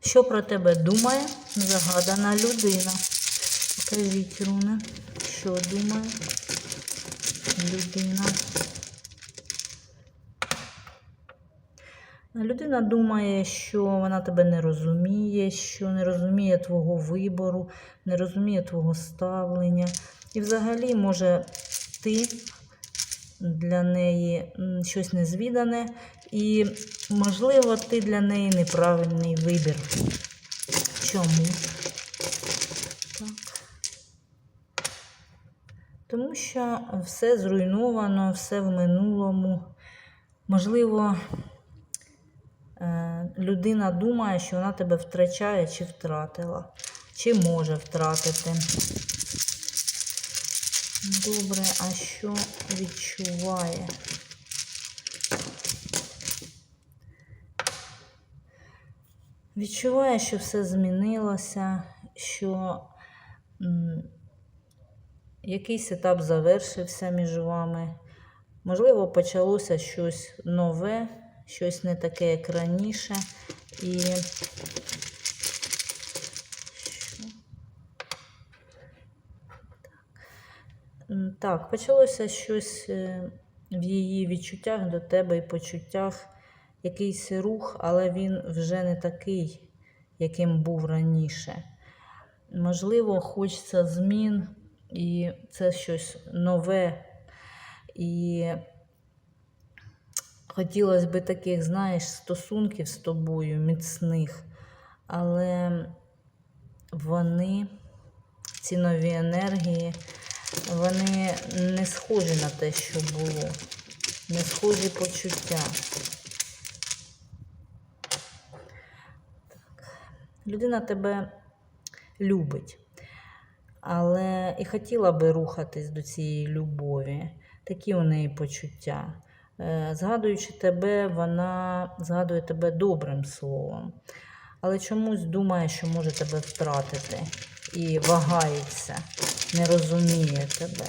Що про тебе думає загадана людина? Покажіть, руни, що думає людина. Людина думає, що вона тебе не розуміє, що не розуміє твого вибору, не розуміє твого ставлення. І взагалі, може, ти для неї щось незвідане, і, можливо, ти для неї неправильний вибір. Чому? Так. Тому що все зруйновано, все в минулому. Можливо, е, людина думає, що вона тебе втрачає чи втратила, чи може втратити. Добре, а що відчуває? Відчуває, що все змінилося, що якийсь етап завершився між вами. Можливо, почалося щось нове, щось не таке, як раніше. І? Так, почалося щось е, в її відчуттях до тебе і почуттях, якийсь рух, але він вже не такий, яким був раніше. Можливо, хочеться змін, і це щось нове. І хотілося б таких, знаєш, стосунків з тобою, міцних, але вони, ці нові енергії, вони не схожі на те, що було, не схожі почуття. Людина тебе любить, але і хотіла би рухатись до цієї любові. Такі у неї почуття. Е, Згадуючи тебе, вона згадує тебе добрим словом, але чомусь думає, що може тебе втратити і вагається, не розуміє тебе.